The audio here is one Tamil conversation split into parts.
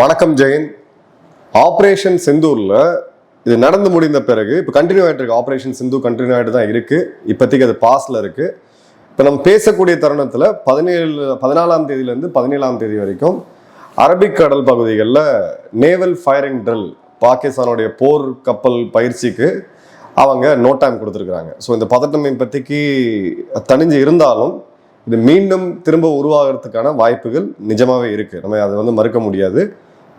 வணக்கம் ஜெயன் ஆப்ரேஷன் செந்தூரில் இது நடந்து முடிந்த பிறகு இப்போ கண்டினியூ ஆகிட்டு இருக்கு. ஆப்ரேஷன் சிந்து கண்டினியூ ஆகிட்டு தான் இருக்குது இப்போதைக்கு அது பாஸில் இருக்குது இப்போ நம்ம பேசக்கூடிய தருணத்தில் பதினேழு பதினாலாம் தேதியிலேருந்து பதினேழாம் தேதி வரைக்கும் அரபிக் கடல் பகுதிகளில் நேவல் ஃபயரிங் ட்ரில் பாகிஸ்தானுடைய போர் கப்பல் பயிற்சிக்கு அவங்க நோ டைம் கொடுத்துருக்குறாங்க. ஸோ இந்த பதட்டம் இப்போதைக்கு தணிஞ்சு இருந்தாலும் இது மீண்டும் திரும்ப உருவாகிறதுக்கான வாய்ப்புகள் நிஜமாகவே இருக்குது நம்ம அதை வந்து மறுக்க முடியாது.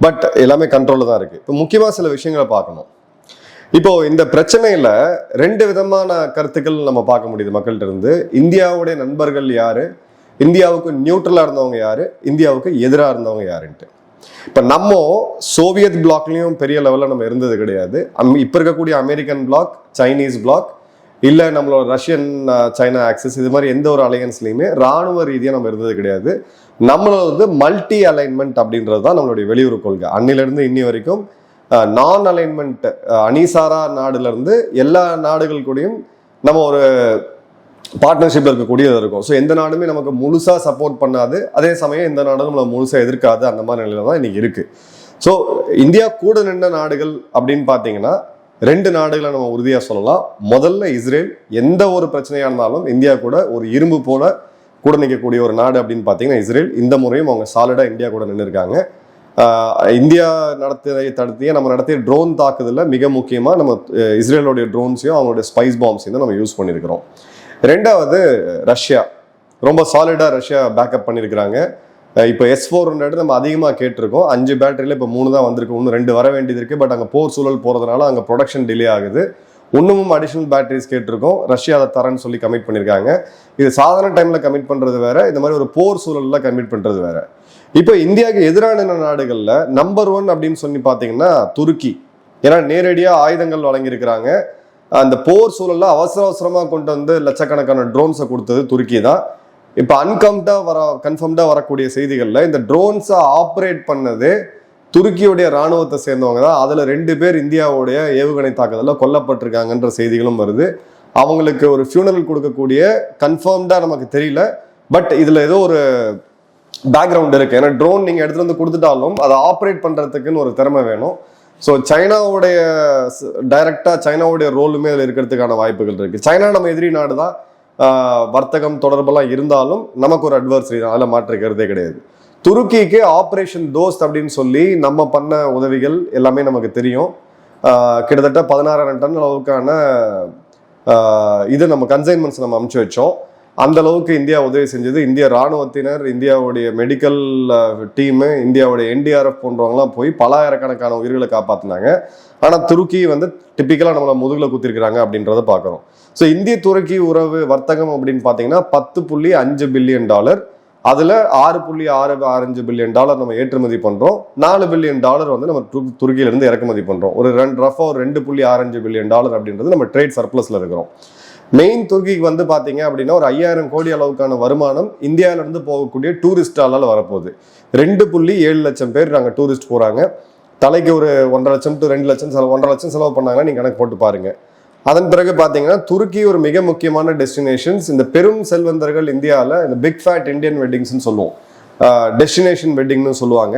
பட் எல்லாமே கண்ட்ரோலில் தான் இருக்குது இப்போ முக்கியமாக சில விஷயங்களை பார்க்கணும். இப்போ இந்த பிரச்சனையில ரெண்டு விதமான கருத்துக்கள் நம்ம பார்க்க முடியுது மக்கள்கிட்ட இருந்து. இந்தியாவுடைய நண்பர்கள் யாரு? இந்தியாவுக்கு நியூட்ரலா இருந்தவங்க யாரு? இந்தியாவுக்கு எதிராக இருந்தவங்க யாருன்ட்டு. இப்போ நம்ம சோவியத் பிளாக்லயும் பெரிய லெவலில் நம்ம இருந்தது கிடையாது. அம் இப்போ இருக்கக்கூடிய அமெரிக்கன் பிளாக் சைனீஸ் பிளாக் இல்லை நம்மளோட ரஷ்யன் சைனா ஆக்சஸ் இது மாதிரி எந்த ஒரு அலையன்ஸ்லையுமே ராணுவ ரீதியாக நம்ம இருந்தது கிடையாது. நம்மளோட வந்து மல்டி அலைன்மெண்ட் அப்படின்றது தான் நம்மளுடைய வெளியுறவு கொள்கை. அன்னிலிருந்து இன்னி வரைக்கும் நான் அலைன்மெண்ட் அணிசாரா நாடுலேருந்து எல்லா நாடுகள் கூடயும் நம்ம ஒரு பார்ட்னர்ஷிப்பில் இருக்கக்கூடியது இருக்கும். ஸோ எந்த நாடுமே நமக்கு முழுசாக சப்போர்ட் பண்ணாது. அதே சமயம் எந்த நாடும் நம்மளை முழுசாக எதிர்க்காது. அந்த மாதிரி நிலையில தான் இன்னைக்கு இருக்குது ஸோ இந்தியா கூட நின்ற நாடுகள் அப்படின்னு பார்த்தீங்கன்னா ரெண்டு நாடுகளை நம்ம உறுதியாக சொல்லலாம். முதல்ல இஸ்ரேல் எந்த ஒரு பிரச்சனையாக இருந்தாலும் இந்தியா கூட ஒரு இரும்பு போல கூட நிற்கக்கூடிய ஒரு நாடு அப்படின்னு பார்த்தீங்கன்னா இஸ்ரேல். இந்த முறையும் அவங்க சாலிடாக இந்தியா கூட நின்று இருக்காங்க இந்தியா நடத்திய தடுத்திய நம்ம நடத்திய ட்ரோன் தாக்குதலில் மிக முக்கியமாக நம்ம இஸ்ரேலோடைய ட்ரோன்ஸையும் அவங்களுடைய ஸ்பைஸ் பாம்ஸையும் தான் நம்ம யூஸ் பண்ணியிருக்கிறோம் ரெண்டாவது ரஷ்யா. ரொம்ப சாலிடாக ரஷ்யா பேக்கப் பண்ணியிருக்கிறாங்க இப்போ எஸ் ஃபோர் ஹண்ட்ரட் நம்ம அதிகமாக கேட்டிருக்கோம். அஞ்சு பேட்டரியில் இப்போ மூணு தான் வந்திருக்கு. இன்னும் ரெண்டு வர வேண்டியது இருக்குது பட் அங்கே போர் சூழல் போகிறதுனால அங்கே ப்ரொடக்ஷன் டிலே ஆகுது. இன்னமும் அடிஷ்னல் பேட்டரிஸ் கேட்டிருக்கோம். ரஷ்யா அதை தரேன்னு சொல்லி கமிட் பண்ணியிருக்காங்க இது சாதாரண டைமில் கமிட் பண்ணுறது வேற இந்த மாதிரி ஒரு போர் சூழலில் கமிட் பண்ணுறது வேற. இப்போ இந்தியாவுக்கு எதிரான நாடுகளில் நம்பர் ஒன் அப்படின்னு சொல்லி பார்த்தீங்கன்னா துருக்கி. ஏன்னா நேரடியாக ஆயுதங்கள் வழங்கியிருக்கிறாங்க. அந்த போர் சூழலில் அவசர அவசரமாக கொண்டு வந்து லட்சக்கணக்கான ட்ரோன்ஸை கொடுத்தது துருக்கி தான். இப்போ அன்கம்டாக வர கன்ஃபர்ம்டாக வரக்கூடிய செய்திகளில் இந்த ட்ரோன்ஸை ஆப்ரேட் பண்ணது துருக்கியுடைய ராணுவத்தை சேர்ந்தவங்க தான். அதில் ரெண்டு பேர் இந்தியாவுடைய ஏவுகணை தாக்குதலில் கொல்லப்பட்டிருக்காங்கன்ற செய்திகளும் வருது. அவங்களுக்கு ஒரு ஃபியூனரல் கொடுக்கக்கூடிய கன்ஃபார்ம்டாக நமக்கு தெரியல. பட் இதில் ஏதோ ஒரு பேக்ரவுண்ட் இருக்குது ஏன்னா ட்ரோன் நீங்கள் எடுத்துகிட்டு வந்து கொடுத்துட்டாலும் அதை ஆப்ரேட் பண்ணுறதுக்குன்னு ஒரு திறமை வேணும். ஸோ சைனாவுடைய டைரக்டாக சைனாவுடைய ரோலுமே அதில் இருக்கிறதுக்கான வாய்ப்புகள் இருக்குது சைனா நம்ம எதிரி நாடு தான். வர்த்தகம் தொடர்பெல்லாம் இருந்தாலும் நமக்கு ஒரு அட்வர்சரி தான். அதில் கருதே கிடையாது. துருக்கிக்கு ஆப்ரேஷன் தோஸ்த் அப்படின்னு சொல்லி நம்ம பண்ண உதவிகள் எல்லாமே நமக்கு தெரியும். கிட்டத்தட்ட பதினாறாயிரம் டன் அளவுக்கான இது நம்ம கன்சைன்மெண்ட்ஸ் நம்ம அமுச்சு வச்சோம். அந்த அளவுக்கு இந்தியா உதவி செஞ்சது. இந்திய ராணுவத்தினர் இந்தியாவுடைய மெடிக்கல் டீமு இந்தியாவுடைய என்டிஆர்எஃப் போன்றவங்கலாம் போய் பலாயிரக்கணக்கான உயிர்களை காப்பாற்றினாங்க ஆனால் துருக்கி வந்து டிப்பிக்கலாக நம்மளை முதுகில் குத்திருக்கிறாங்க அப்படின்றத பார்க்குறோம் ஸோ இந்திய துருக்கி உறவு வர்த்தகம் அப்படின்னு பார்த்தீங்கன்னா பத்து புள்ளி அஞ்சு பில்லியன் டாலர் அதில் ஆறு புள்ளி ஆறு ஆறஞ்சு பில்லியன் டாலர் நம்ம ஏற்றுமதி பண்ணுறோம் நாலு பில்லியன் டாலர் வந்து நம்ம து துருக்கியிலேருந்து இறக்குமதி பண்ணுறோம் ஒரு ரெண்டு ரஃபாக ஒரு ரெண்டு புள்ளி ஆறஞ்சு பில்லியன் டாலர் அப்படின்றது நம்ம ட்ரேட் சர்ப்ளஸில் இருக்கிறோம். மெயின் துருக்கிக்கு வந்து பார்த்தீங்க அப்படின்னா ஒரு ஐயாயிரம் கோடி அளவுக்கான வருமானம் இந்தியாவிலேருந்து போகக்கூடிய டூரிஸ்டாலால் வரப்போகுது. ரெண்டு புள்ளி ஏழு லட்சம் பேர் நாங்கள் டூரிஸ்ட் போகிறாங்க தலைக்கு ஒரு ஒன்றரை லட்சம் டு ரெண்டு லட்சம் செலவு ஒன்றரை லட்சம் செலவு பண்ணாங்கன்னா நீங்கள் கணக்கு போட்டு பாருங்க. அதன் பிறகு பார்த்தீங்கன்னா துருக்கி ஒரு மிக முக்கியமான டெஸ்டினேஷன்ஸ் இந்த பெரும் செல்வந்தர்கள் இந்தியாவில் இந்த பிக் ஃபேட் இந்தியன் வெட்டிங்ஸ்னு சொல்லுவோம். டெஸ்டினேஷன் வெட்டிங்னு சொல்லுவாங்க.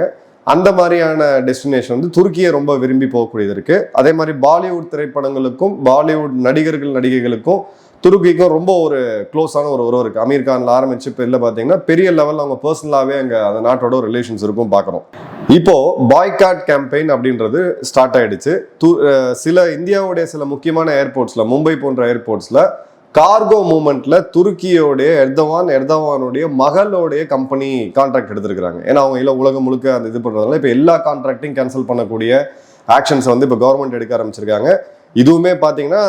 அந்த மாதிரியான டெஸ்டினேஷன் வந்து துருக்கியை ரொம்ப விரும்பி போகக்கூடியது இருக்குது அதே மாதிரி பாலிவுட் திரைப்படங்களுக்கும் பாலிவுட் நடிகர்கள் நடிகைகளுக்கும் துருக்கிக்கும் ரொம்ப ஒரு க்ளோஸான ஒரு உறவு இருக்குது அமீர் கானில் ஆரம்பிச்சு இப்போ இல்லை பார்த்தீங்கன்னா பெரிய லெவலில் அவங்க பர்சனலாகவே அங்கே அந்த நாட்டோட ஒரு ரிலேஷன்ஸ் இருக்கும் பார்க்குறோம் இப்போ பாய்காட் கேம்பெயின் அப்படின்றது ஸ்டார்ட் ஆயிடுச்சு. து- சில இந்தியாவுடைய சில முக்கியமான ஏர்போர்ட்ஸில் மும்பை போன்ற ஏர்போர்ட்ஸில் கார்கோ மூமெண்ட்ல துருக்கியோடைய எர்தவான் எர்தவானுடைய மகளோடைய கம்பெனி கான்ட்ராக்ட் எடுத்திருக்கிறாங்க. ஏன்னா அவங்க இல்லை உலகம் முழுக்க அந்த இது பண்ணுறதுனால இப்போ எல்லா கான்ட்ராக்டையும் கேன்சல் பண்ணக்கூடிய ஆக்ஷன்ஸ் வந்து இப்போ கவர்மெண்ட் எடுக்க ஆரம்பிச்சிருக்காங்க. இதுவுமே பார்த்தீங்கன்னா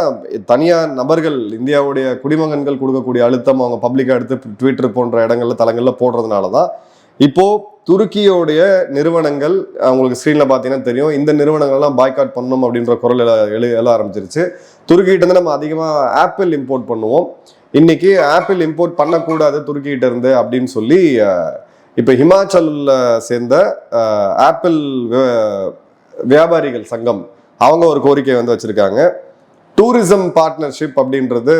தனியார் நபர்கள் இந்தியாவுடைய குடிமகன்கள் கொடுக்கக்கூடிய அழுத்தம் அவங்க பப்ளிக்காக எடுத்து ட்விட்டர் போன்ற இடங்கள்ல தளங்களில் போடுறதுனால தான் இப்போது துருக்கியோடைய நிறுவனங்கள் அவங்களுக்கு ஸ்க்ரீனில் பார்த்தீங்கன்னா தெரியும். இந்த நிறுவனங்கள்லாம் பாய்காட் பண்ணணும் அப்படின்ற குரல் எழு எழ ஆரம்பிச்சிருச்சு. துருக்கிகிட்டேருந்து நம்ம அதிகமாக ஆப்பிள் இம்போர்ட் பண்ணுவோம். இன்னைக்கு ஆப்பிள் இம்போர்ட் பண்ணக்கூடாது துருக்கிகிட்ட இருந்து அப்படின்னு சொல்லி இப்போ ஹிமாச்சலில் சேர்ந்த ஆப்பிள் வியாபாரிகள் சங்கம் அவங்க ஒரு கோரிக்கை வந்து வச்சுருக்காங்க. டூரிசம் பார்ட்னர்ஷிப் அப்படின்றது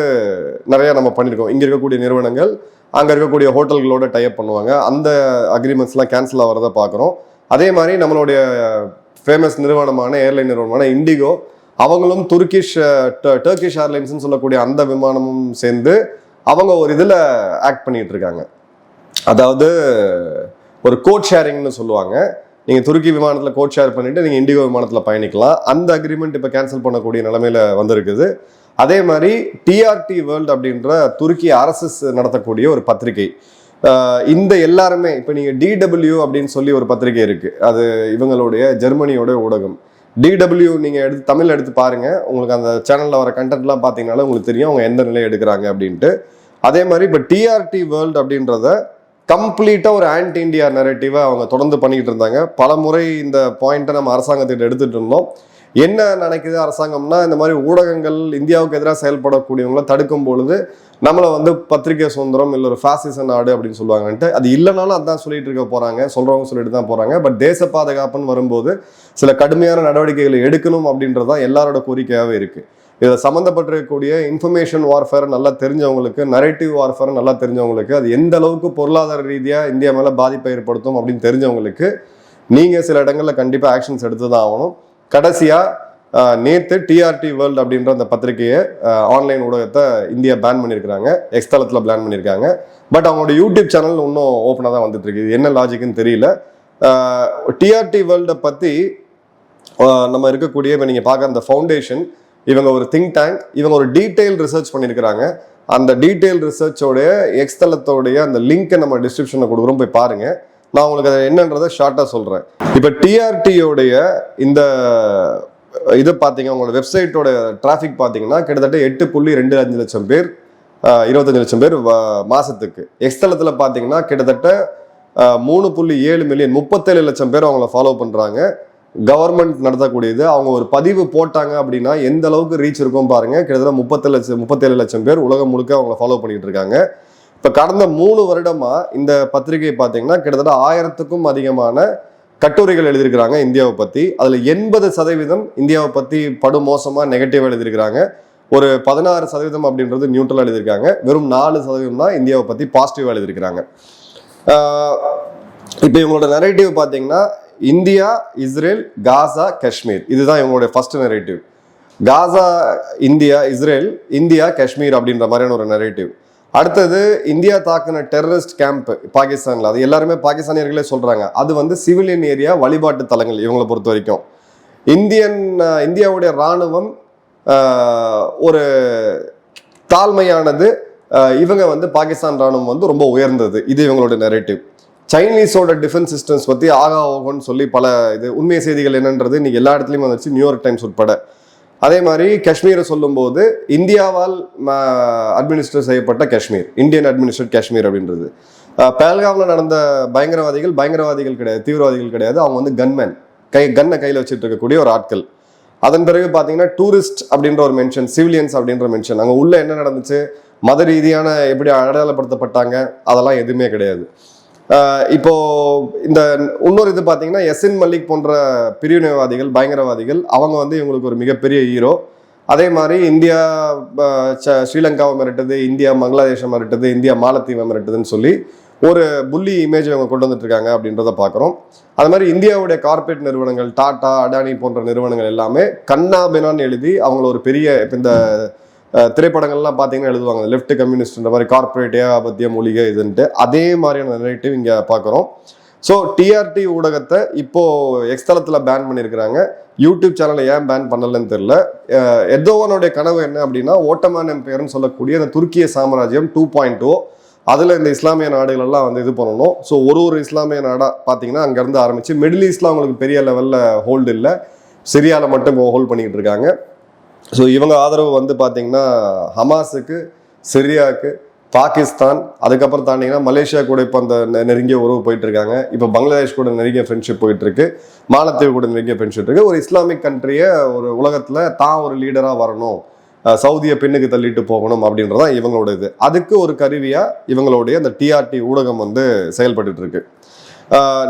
நிறையா நம்ம பண்ணியிருக்கோம் இங்கே இருக்கக்கூடிய நிறுவனங்கள் அங்கே இருக்கக்கூடிய ஹோட்டல்களோட டைப் பண்ணுவாங்க. அந்த அக்ரிமெண்ட்ஸ்லாம் கேன்சல் ஆகிறத பார்க்குறோம் அதே மாதிரி நம்மளுடைய ஃபேமஸ் நிறுவனமான ஏர்லைன் நிறுவனமான இண்டிகோ அவங்களும் துருக்கிஷ் டர்கிஷ் ஏர்லைன்ஸ்னு சொல்லக்கூடிய அந்த விமானமும் சேர்ந்து அவங்க ஒரு இதில் ஆக்ட் பண்ணிகிட்டு இருக்காங்க. அதாவது ஒரு கோட் ஷேரிங்னு சொல்லுவாங்க. நீங்கள் துருக்கி விமானத்தில் கோட் ஷேர் பண்ணிட்டு நீங்கள் இண்டிகோ விமானத்தில் பயணிக்கலாம். அந்த அக்ரிமெண்ட் இப்போ கேன்சல் பண்ணக்கூடிய நிலமையில் வந்திருக்குது. அதே மாதிரி டிஆர்டி வேர்ல்ட் அப்படின்ற துருக்கி அரசு நடத்தக்கூடிய ஒரு பத்திரிகை. இந்த எல்லாருமே இப்போ நீங்கள் டிடபிள்யூ அப்படின்னு சொல்லி ஒரு பத்திரிகை இருக்குது அது இவங்களுடைய ஜெர்மனியோட ஊடகம். டிடபிள்யூ நீங்கள் எடுத்து தமிழ் எடுத்து பாருங்கள் உங்களுக்கு அந்த சேனலில் வர கண்டென்ட்லாம் பார்த்தீங்கனாலும் உங்களுக்கு தெரியும். அவங்க எந்த நிலையை எடுக்கிறாங்க அப்படின்ட்டு. அதே மாதிரி இப்போ டிஆர்டி வேர்ல்ட் அப்படின்றத கம்ப்ளீட்டாக ஒரு ஆன்டி இண்டியா நெரட்டிவை அவங்க தொடர்ந்து பண்ணிக்கிட்டு இருந்தாங்க. பல முறை இந்த பாயிண்ட்டை நம்ம அரசாங்கத்திட்ட எடுத்துகிட்டு இருந்தோம். என்ன நினைக்குது அரசாங்கம்னா இந்த மாதிரி ஊடகங்கள் இந்தியாவுக்கு எதிராக செயல்படக்கூடியவங்களை தடுக்கும் பொழுது நம்மளை வந்து பத்திரிகை சுதந்திரம் இல்லை ஒரு ஃபேசிச நாடு அப்படின்னு சொல்லுவாங்கன்ட்டு அது இல்லைனாலும் அதான் சொல்லிட்டு இருக்க போகிறாங்க சொல்கிறவங்க சொல்லிட்டு தான் போகிறாங்க பட் தேச பாதுகாப்புன்னு வரும்போது சில கடுமையான நடவடிக்கைகளை எடுக்கணும் அப்படின்றது தான் எல்லாரோட கோரிக்கையாகவே இருக்குது இதில் சம்மந்தப்பட்டிருக்கக்கூடிய இன்ஃபர்மேஷன் வார்ஃபேர் நல்லா தெரிஞ்சவங்களுக்கு நரேட்டிவ் வார்ஃபேர் நல்லா தெரிஞ்சவங்களுக்கு அது எந்த அளவுக்கு பொருளாதார ரீதியாக இந்தியா மேலே பாதிப்பை ஏற்படுத்தும் அப்படின்னு தெரிஞ்சவங்களுக்கு நீங்கள் சில இடங்களில் கண்டிப்பாக ஆக்ஷன்ஸ் எடுத்து தான் ஆகணும். கடைசியாக நேற்று டிஆர்டி வேர்ல்டு அப்படின்ற அந்த பத்திரிகையை ஆன்லைன் ஊடகத்தை இந்தியா பேன் பண்ணியிருக்கிறாங்க. எக்ஸ்தலத்தில் பிளான் பண்ணியிருக்காங்க. பட் அவங்களோட யூடியூப் சேனல் இன்னும் ஓப்பனாக தான் வந்துட்டு இருக்கு. இது என்ன லாஜிக்னு தெரியல. டிஆர்டி வேர்ல்டை பற்றி நம்ம இருக்கக்கூடிய இப்போ நீங்கள் பார்க்குற அந்த ஃபவுண்டேஷன் இவங்க ஒரு திங்க் டேங்க் இவங்க ஒரு டீட்டெயில் ரிசர்ச் பண்ணியிருக்கிறாங்க அந்த டீட்டெயில் ரிசர்ச்சோடைய எக்ஸ்தலத்தோடைய அந்த லிங்க்கை நம்ம டிஸ்கிரிப்ஷனில் கொடுக்குறோம் போய் பாருங்கள் நான் உங்களுக்கு அதை என்னன்றதை ஷார்ட்டாக சொல்கிறேன் இப்போ டிஆர்டியோடைய இந்த இது பார்த்தீங்க உங்களோட வெப்சைட்டோட டிராஃபிக் பார்த்தீங்கன்னா கிட்டத்தட்ட எட்டு புள்ளி ரெண்டு அஞ்சு லட்சம் பேர் இருபத்தஞ்சு லட்சம் பேர் மாதத்துக்கு எக்ஸ்தலத்தில் பார்த்தீங்கன்னா கிட்டத்தட்ட மூணு புள்ளி ஏழு மில்லியன் முப்பத்தேழு லட்சம் பேர் அவங்கள ஃபாலோ பண்ணுறாங்க கவர்மெண்ட் நடத்தக்கூடியது. அவங்க ஒரு பதிவு போட்டாங்க அப்படின்னா எந்த அளவுக்கு ரீச் இருக்கும் பாருங்க. கிட்டத்தட்ட முப்பத்தி லட்சம் முப்பத்தேழு லட்சம் பேர் உலகம் முழுக்க அவங்கள ஃபாலோ பண்ணிட்டு இருக்காங்க. இப்போ கடந்த மூணு வருடமா இந்த பத்திரிகை பார்த்தீங்கன்னா கிட்டத்தட்ட ஆயிரத்துக்கும் அதிகமான கட்டுரைகள் எழுதியிருக்கிறாங்க இந்தியாவை பத்தி. அதுல எண்பது சதவீதம் இந்தியாவை பத்தி படு மோசமா நெகட்டிவ் எழுதியிருக்கிறாங்க. ஒரு பதினாறு சதவீதம் அப்படின்றது நியூட்ரல் எழுதியிருக்காங்க. வெறும் நாலு சதவீதம் தான் இந்தியாவை பத்தி பாசிட்டிவ் எழுதியிருக்கிறாங்க. இப்போ இவங்களோட நெரேட்டிவ் பார்த்தீங்கன்னா இந்தியா இஸ்ரேல் காசா காஷ்மீர். இதுதான் இவங்களுடைய first narrative Gaza India Israel India Kashmir அப்படின்ற மாதிரியான ஒரு நெரேட்டிவ் அடுத்தது இந்தியா தாக்குன டெரரிஸ்ட் கேம்ப் பாகிஸ்தானில். அது எல்லாருமே பாகிஸ்தானியர்களே சொல்கிறாங்க அது வந்து சிவிலியன் ஏரியா வழிபாட்டு தலங்கள் இவங்களை பொறுத்த வரைக்கும். இந்தியன் இந்தியாவுடைய இராணுவம் ஒரு தாழ்மையானது இவங்க வந்து பாகிஸ்தான் ராணுவம் வந்து ரொம்ப உயர்ந்தது. இது இவங்களோட நெரேட்டிவ் சைனீஸோட டிஃபென்ஸ் சிஸ்டம்ஸ் பற்றி ஆகா ஓகோன்னு சொல்லி பல இது உண்மை செய்திகள் என்னன்றது இன்னைக்கு எல்லா இடத்துலையும் வந்துச்சு நியூயார்க் டைம்ஸ் உட்பட. அதே மாதிரி காஷ்மீரை சொல்லும்போது இந்தியாவால் அட்மினிஸ்டர் செய்யப்பட்ட காஷ்மீர் இந்தியன் அட்மினிஸ்ட்ரேட் காஷ்மீர் அப்படின்றது. பேல்காவில் நடந்த பயங்கரவாதிகள் பயங்கரவாதிகள் கிடையாது தீவிரவாதிகள் கிடையாது அவங்க வந்து கன்மேன் கை கன்னை கையில் வச்சுட்டு இருக்கக்கூடிய ஒரு ஆட்கள். அதன் பிறகு பார்த்தீங்கன்னா டூரிஸ்ட் அப்படின்ற ஒரு மென்ஷன் சிவிலியன்ஸ் அப்படின்ற மென்ஷன் அங்கே உள்ள என்ன நடந்துச்சு மத ரீதியான எப்படி அடையாளப்படுத்தப்பட்டாங்க அதெல்லாம் எதுவுமே கிடையாது. இப்போ இந்த இன்னொரு இது பார்த்தீங்கன்னா எஸ்என் மல்லிக் போன்ற பிரிவினைவாதிகள் பயங்கரவாதிகள் அவங்க வந்து இவங்களுக்கு ஒரு மிகப்பெரிய ஹீரோ அதே மாதிரி இந்தியா ச- ஸ்ரீலங்காவை மிரட்டுது இந்தியா பங்களாதேஷை மிரட்டுது இந்தியா மாலத்தீவை மிரட்டுதுன்னு சொல்லி ஒரு புள்ளி இமேஜ் அவங்க கொண்டு வந்துட்டு இருக்காங்க அப்படின்றத பார்க்குறோம். அது மாதிரி இந்தியாவுடைய கார்ப்பரேட் நிறுவனங்கள் டாடா அடானி போன்ற நிறுவனங்கள் எல்லாமே கண்ணா பின்னான்னு எழுதி அவங்கள ஒரு பெரிய இந்த திரைப்படங்கள்லாம் பார்த்தீங்கன்னா எழுதுவாங்க. லெஃப்ட் கம்யூனிஸ்ட்ன்ற மாதிரி கார்பரேட் ஏகாபத்திய மூலிகை இதுன்ட்டு. அதே மாதிரியான நெரேட்டிவ் இங்கே பார்க்குறோம் ஸோ டிஆர்டி ஊடகத்தை இப்போது எக்ஸ்தலத்தில் பேன் பண்ணியிருக்கிறாங்க யூடியூப் சேனலை ஏன் பேன் பண்ணலன்னு தெரில எதோவனுடைய கனவு என்ன அப்படின்னா ஓட்டமான் எம்பையர்னு சொல்லக்கூடிய அந்த துருக்கிய சாம்ராஜ்யம் டூ பாயிண்ட் டூ அதில் இந்த இஸ்லாமிய நாடுகளெல்லாம் வந்து இது பண்ணணும். ஸோ ஒரு ஒரு இஸ்லாமிய நாடாக பார்த்தீங்கன்னா அங்கேருந்து ஆரம்பிச்சு மிடில் ஈஸ்ட்லாம் அவங்களுக்கு பெரிய லெவலில் ஹோல்டு இல்லை. சிரியாவில் மட்டும் ஹோல்ட் பண்ணிக்கிட்டு இருக்காங்க. ஸோ இவங்க ஆதரவு வந்து பார்த்தீங்கன்னா ஹமாஸுக்கு சிரியாவுக்கு பாகிஸ்தான் அதுக்கப்புறம் தாண்டிங்கன்னா மலேசியா கூட இப்போ அந்த நெ- நெருங்கிய உறவு போயிட்டு இருக்காங்க இப்போ பங்களாதேஷ் கூட நெருங்கிய ஃப்ரெண்ட்ஷிப் போயிட்டு இருக்கு மாலத்தீவு கூட நெருங்கிய ஃப்ரெண்ட்ஷிப் இருக்கு. ஒரு இஸ்லாமிக் கண்ட்ரியை ஒரு உலகத்தில் தான் ஒரு லீடராக வரணும். சவுதியை பெண்ணுக்கு தள்ளிட்டு போகணும் அப்படின்றதான் இவங்களோட இது அதுக்கு ஒரு கருவியாக இவங்களுடைய அந்த டிஆர்டி ஊடகம் வந்து செயல்பட்டு இருக்கு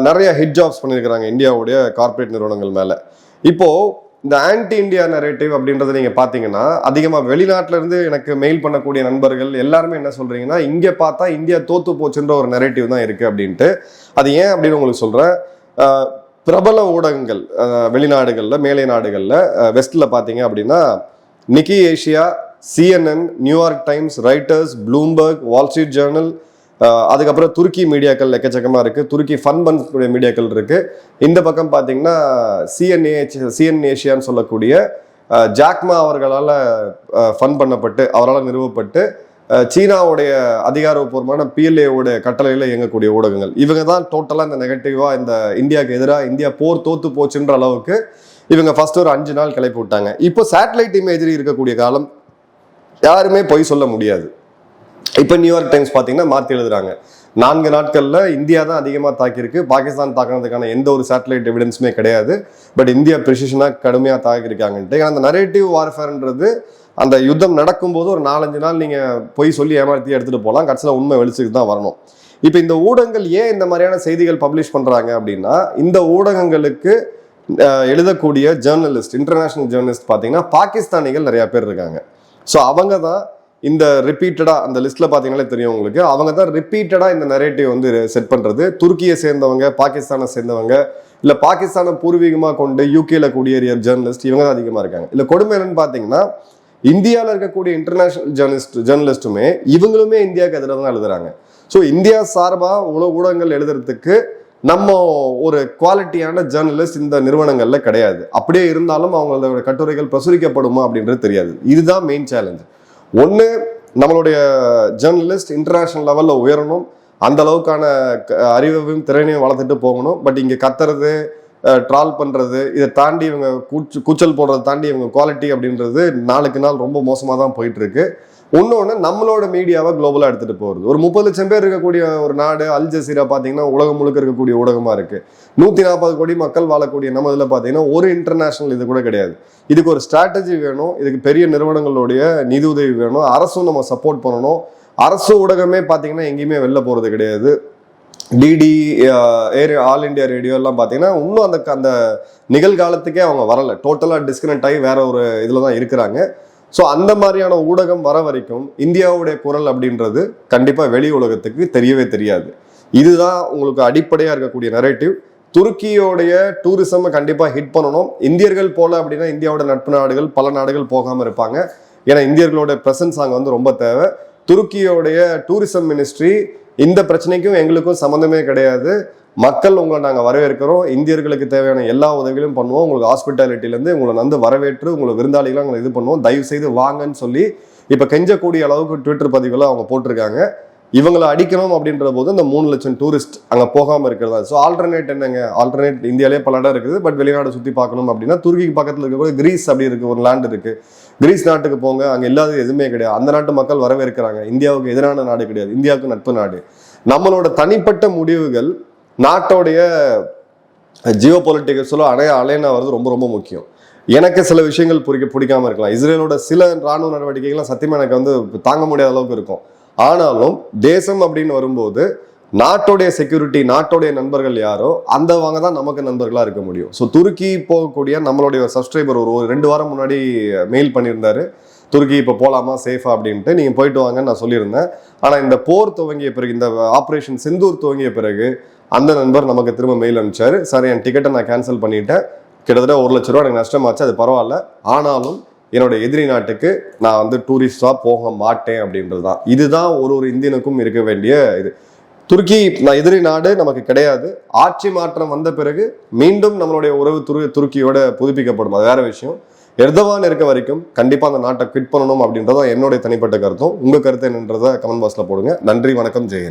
நிறைய ஹிட் ஜாப்ஸ் பண்ணியிருக்கிறாங்க இந்தியாவுடைய கார்ப்பரேட் நிறுவனங்கள் மேலே. இப்போது இந்த ஆன்டி இந்தியா நரேட்டிவ் அப்படின்றத நீங்க பாத்தீங்கன்னா அதிகமா வெளிநாட்டுல இருந்து எனக்கு மெயில் பண்ணக்கூடிய நண்பர்கள் எல்லாருமே என்ன சொல்றீங்கன்னா இங்க பார்த்தா இந்தியா தோத்து போச்சுன்ற ஒரு நரேட்டிவ் தான் இருக்கு அப்படின்ட்டு. அது ஏன் அப்படின்னு உங்களுக்கு சொல்றேன். பிரபல ஊடகங்கள் வெளிநாடுகளில் மேலை நாடுகளில் வெஸ்ட்டில் பார்த்தீங்க அப்படின்னா Nikkei Asia CNN New York Times Reuters Bloomberg Wall Street Journal அதுக்கப்புறம் துருக்கி மீடியாக்கள் எக்கச்சக்கமாக இருக்குது துருக்கி ஃபன் பன்ஸ் மீடியாக்கள் இருக்குது இந்த பக்கம் பார்த்தீங்கன்னா சிஎன்ஏ சிஎன் ஏஷியான்னு சொல்லக்கூடிய ஜாக்மா அவர்களால் ஃபன் பண்ணப்பட்டு அவரால் நிறுவப்பட்டு சீனாவுடைய அதிகாரப்பூர்வமான பிஎல்ஏவோட கட்டளையில் இயங்கக்கூடிய ஊடகங்கள். இவங்க தான் டோட்டலாக இந்த நெகட்டிவாக இந்த இந்தியாவுக்கு எதிராக இந்தியா போர் தோத்து போச்சுன்ற அளவுக்கு இவங்க ஃபர்ஸ்ட் ஒரு அஞ்சு நாள் கிளப்பி விட்டாங்க. இப்போ சேட்டலைட் இமேஜரி இருக்கக்கூடிய காலம் யாருமே பொய் சொல்ல முடியாது. இப்போ நியூயார்க் டைம்ஸ் பார்த்தீங்கன்னா மாற்றி எழுதுறாங்க. நான்கு நாட்களில் இந்தியா தான் அதிகமாக தாக்கியிருக்கு. பாகிஸ்தான் தாக்கினதுக்கான எந்த ஒரு சேட்டலைட் எவிடன்ஸுமே கிடையாது. பட் இந்தியா ப்ரிசிஷனாக கடுமையாக தாக்கியிருக்காங்கன்ட்டு. ஏன்னா அந்த நரேட்டிவ் வார்ஃபேர்ன்றது அந்த யுத்தம் நடக்கும்போது ஒரு நாலஞ்சு நாள் நீங்கள் போய் சொல்லி ஏமாற்றி எடுத்துகிட்டு போகலாம் கடைசியில் உண்மை வெளிச்சுக்கு தான் வரணும். இப்போ இந்த ஊடகங்கள் ஏன் இந்த மாதிரியான செய்திகள் பப்ளிஷ் பண்ணுறாங்க அப்படின்னா இந்த ஊடகங்களுக்கு எழுதக்கூடிய ஜேர்னலிஸ்ட் இன்டர்நேஷ்னல் ஜேர்னலிஸ்ட் பார்த்தீங்கன்னா பாகிஸ்தானிகள் நிறையா பேர் இருக்காங்க. ஸோ அவங்க தான் இந்த ரிப்பீட்டடாக அந்த லிஸ்ட்டில் பார்த்தீங்களே தெரியும் உங்களுக்கு. அவங்க தான் ரிப்பீட்டடாக இந்த நரேட்டிவ் வந்து செட் பண்ணுறது துருக்கியை சேர்ந்தவங்க பாகிஸ்தானை சேர்ந்தவங்க இல்லை பாகிஸ்தானை பூர்வீகமாக கொண்டு யூகேல குடியேறிய ஜேர்னலிஸ்ட் இவங்க தான் அதிகமாக இருக்காங்க. இல்லை கொடுமை என்னன்னு பார்த்தீங்கன்னா இந்தியாவில் இருக்கக்கூடிய இன்டர்நேஷனல் ஜேர்னலிஸ்ட் ஜேர்னலிஸ்ட்டுமே இவங்களுமே இந்தியாவுக்கு எதிராக தான் எழுதுறாங்க. ஸோ இந்தியா சார்பாக உலக ஊடகங்கள் எழுதுறதுக்கு நம்ம ஒரு குவாலிட்டியான ஜேர்னலிஸ்ட் இந்த நிறுவனங்களில் கிடையாது. அப்படியே இருந்தாலும் அவங்களோட கட்டுரைகள் பிரசுரிக்கப்படுமா அப்படின்றது தெரியாது. இதுதான் மெயின் சேலஞ்சு ஒன்று நம்மளுடைய ஜேர்னலிஸ்ட் இன்டர்நேஷ்னல் லெவலில் உயரணும். அந்த அளவுக்கான க- அறிவையும் திறனையும் வளர்த்துட்டு போகணும். பட் இங்கே கத்துறது ட்ரால் பண்ணுறது இதை தாண்டி இவங்க கூச்சு கூச்சல் போடுறதை தாண்டி இவங்க குவாலிட்டி அப்படின்றது நாளுக்கு நாள் ரொம்ப மோசமாக தான் போயிட்டுருக்கு இன்னொன்று நம்மளோட மீடியாவை குளோபலாக எடுத்துகிட்டு போகிறது ஒரு முப்பது லட்சம் பேர் இருக்கக்கூடிய ஒரு நாடு அல் ஜசீரா பார்த்தீங்கன்னா உலகம் முழுக்க இருக்கக்கூடிய ஊடகமாக இருக்குது நூற்றி நாற்பது கோடி மக்கள் வாழக்கூடிய நம்ம இதில் பார்த்தீங்கன்னா ஒரு இன்டர்நேஷனல் இது கூட கிடையாது. இதுக்கு ஒரு ஸ்ட்ராட்டஜி வேணும் இதுக்கு பெரிய நிறுவனங்களுடைய நிதி உதவி வேணும் அரசும் நம்ம சப்போர்ட் பண்ணணும். அரசு ஊடகமே பார்த்தீங்கன்னா எங்கேயுமே வெளில போகிறது கிடையாது. DD air all India radio எல்லாம் பார்த்தீங்கன்னா இன்னும் அந்த அந்த நிகழ்காலத்துக்கே அவங்க வரலை. டோட்டலாக டிஸ்கனெக்ட் ஆகி வேற ஒரு இதில் தான் இருக்கிறாங்க. ஸோ அந்த மாதிரியான ஊடகம் வர வரைக்கும் இந்தியாவுடைய குரல் அப்படின்றது கண்டிப்பாக வெளி உலகத்துக்கு தெரியவே தெரியாது. இதுதான் உங்களுக்கு அடிப்படையாக இருக்கக்கூடிய நரேட்டிவ் துருக்கியோடைய டூரிசம் கண்டிப்பாக ஹிட் பண்ணணும். இந்தியர்கள் போல அப்படின்னா இந்தியாவோட நட்பு நாடுகள் பல நாடுகள் போகாமல் இருப்பாங்க. ஏன்னா இந்தியர்களோட ப்ரெசன்ஸ் அங்கே வந்து ரொம்ப தேவை. துருக்கியோடைய டூரிசம் மினிஸ்ட்ரி இந்த பிரச்சனைக்கும் எங்களுக்கும் சம்மந்தமே கிடையாது. மக்கள் உங்களை நாங்கள் வரவேற்கிறோம். இந்தியர்களுக்கு தேவையான எல்லா உதவிகளையும் பண்ணுவோம். உங்களுக்கு ஹாஸ்பிட்டாலிட்டிலேருந்து உங்களை வந்து வரவேற்று உங்களை விருந்தாளிகளாக உங்களை இது பண்ணுவோம். தயவு செய்து வாங்கன்னு சொல்லி இப்போ கெஞ்சக்கூடிய அளவுக்கு ட்விட்டர் பதிவுகளை அவங்க போட்டிருக்காங்க. இவங்களை அடிக்கணும் அப்படின்ற போது இந்த மூணு லட்சம் டூரிஸ்ட் அங்கே போகாமல் இருக்கிறதா? ஸோ ஆல்டர்னேட் என்னங்க? ஆல்டர்னேட் இந்தியாவிலே பல இடம் இருக்குது. பட் வெளிநாடு சுற்றி பார்க்கணும் அப்படின்னா துருக்கிக்கு பக்கத்தில் இருக்கக்கூடிய கிரீஸ் அப்படி இருக்குது ஒரு லேண்ட் இருக்குது கிரீஸ் நாட்டுக்கு போங்க. அங்கே இல்லாத எதுவுமே கிடையாது. அந்த நாட்டு மக்கள் வரவேற்கிறாங்க. இந்தியாவுக்கு எதிரான நாடு கிடையாது. இந்தியாவுக்கு நட்பு நாடு. நம்மளோட தனிப்பட்ட முடிவுகள் நாட்டோடைய ஜியோ பொலிட்டிக்கல்ஸில் அணைய அலைனா வருது ரொம்ப ரொம்ப முக்கியம். எனக்கு சில விஷயங்கள் பிடிக்க பிடிக்காம இருக்கலாம். இஸ்ரேலோட சில ராணுவ நடவடிக்கைகள்லாம் சத்தியமாக எனக்கு வந்து தாங்க முடியாத அளவுக்கு இருக்கும். ஆனாலும் தேசம் அப்படின்னு வரும்போது நாட்டோடைய செக்யூரிட்டி நாட்டோடைய நண்பர்கள் யாரோ அந்தவங்க தான் நமக்கு நண்பர்களாக இருக்க முடியும். ஸோ துருக்கி போகக்கூடிய நம்மளுடைய சப்ஸ்கிரைபர் ஒரு ஒரு ரெண்டு வாரம் முன்னாடி மெயில் பண்ணியிருந்தாரு. துருக்கி இப்போ போகலாமா சேஃபா அப்படின்ட்டு. நீங்கள் போயிட்டு வாங்கன்னு நான் சொல்லியிருந்தேன். ஆனால் இந்த போர் துவங்கிய பிறகு இந்த ஆப்ரேஷன் செந்தூர் துவங்கிய பிறகு அந்த நண்பர் நமக்கு திரும்ப மெயில் அனுப்பிச்சாரு. சார் என் டிக்கெட்டை நான் கேன்சல் பண்ணிட்டேன். கிட்டத்தட்ட ஒரு லட்ச ரூபா எனக்கு நஷ்டமாச்சு அது பரவாயில்ல. ஆனாலும் என்னோட எதிரி நாட்டுக்கு நான் வந்து டூரிஸ்டாக போக மாட்டேன் அப்படின்றது தான் இதுதான் ஒரு ஒரு இந்தியனுக்கும் இருக்க வேண்டிய இது. துருக்கி நான் எதிரி நாடு நமக்கு கிடையாது. ஆட்சி மாற்றம் வந்த பிறகு மீண்டும் நம்மளுடைய உறவு துரு துருக்கியோட புதுப்பிக்கப்படும். அது வேற விஷயம். எர்தவான் இருக்க வரைக்கும் கண்டிப்பாக அந்த நாட்டை குவிட் பண்ணணும் அப்படின்றதான் என்னுடைய தனிப்பட்ட கருத்தும். உங்கள் கருத்து என்னன்றதை கமெண்ட் பாக்ஸில் போடுங்க. நன்றி வணக்கம் ஜெயன்